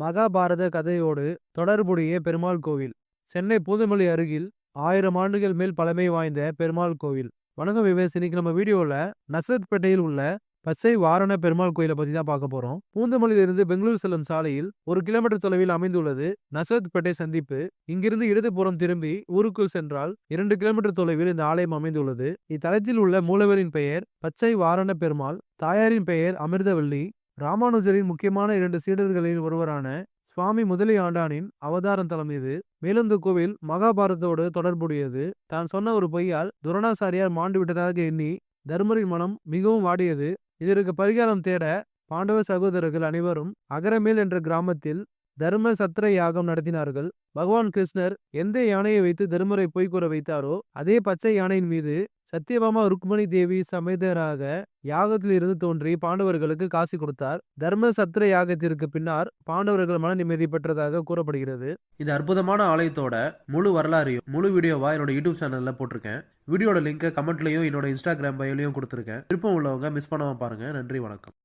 மகாபாரத கதையோடு தொடர்புடைய பெருமாள் கோவில். சென்னை பூந்தமல்லி அருகில் ஆயிரம் ஆண்டுகள் மேல் பழமை வாய்ந்த பெருமாள் கோவில். வணக்கம் விவேஸ். இன்னைக்கு நம்ம வீடியோவில் நசரத்பேட்டையில் உள்ள பச்சை வாரண பெருமாள் கோயிலை பற்றி தான் பார்க்க போறோம். பூந்தமல்லியிலிருந்து பெங்களூர் செல்லும் சாலையில் ஒரு கிலோமீட்டர் தொலைவில் அமைந்துள்ளது நசரத்பேட்டை சந்திப்பு. இங்கிருந்து இடதுபுறம் திரும்பி ஊருக்குள் சென்றால் இரண்டு கிலோமீட்டர் தொலைவில் இந்த ஆலயம் அமைந்துள்ளது. இத்தலத்தில் உள்ள மூலவரின் பெயர் பச்சை வாரண பெருமாள் தாயாரின் பெயர் அமிர்தவள்ளி ராமானுஜரின் முக்கியமான இரண்டு சீடர்களில் ஒருவரான சுவாமி முதலி ஆண்டானின் அவதாரம் தலம் இது. மேலும் இந்த கோவில் மகாபாரதத்தோடு தொடர்புடையது. தான் சொன்ன ஒரு பொய்யால் துரணாசாரியார் மாண்டு விட்டதாக எண்ணி தர்மரின் மனம் மிகவும் வாடியது. இதற்கு பரிகாரம் தேட பாண்டவ சகோதரர்கள் அனைவரும் அகரமேல் என்ற கிராமத்தில் தர்ம சத்திர யாகம் நடத்தினார்கள். பகவான் கிருஷ்ணர் எந்த யானையை வைத்து தர்மரை பொய் கூற வைத்தாரோ அதே பச்சை யானையின் மீது சத்தியபாமா ருக்மணி தேவி சமேதராக யாகத்தில் இருந்து தோன்றி பாண்டவர்களுக்கு காசி கொடுத்தார். தர்ம சத்திர யாகத்திற்கு பின்னர் பாண்டவர்கள் மன நிம்மதி பெற்றதாக கூறப்படுகிறது. இது அற்புதமான ஆலயத்தோட முழு வரலாறையும் முழு வீடியோவா என்னோட யூடியூப் சேனல்ல போட்டிருக்கேன். வீடியோட லிங்கை கமெண்ட்லயும் என்னோட இன்ஸ்டாகிராம் பயோலையும் கொடுத்துருக்கேன். விருப்பம் உள்ளவங்க மிஸ் பண்ணாம பாருங்க. நன்றி வணக்கம்.